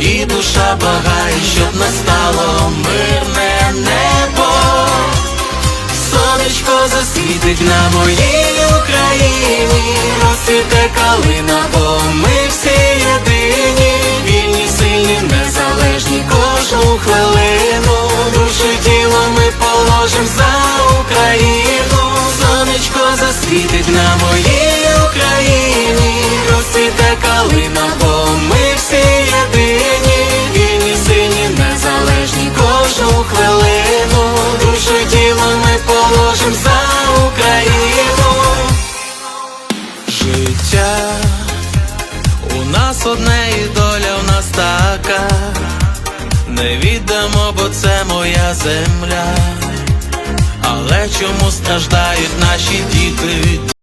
І душа благає, щоб настало мирне небо. Сонечко засвітить на моїй Україні, розцвіте калина, бо ми всі єдині, вільні, сильні, незалежні кожну хвилину. Душу тіло ми положим за Україну. Сонечко засвітить на моїй у нас одне і доля у нас така. Не віддамо, бо це моя земля. Але чому страждають наші діти?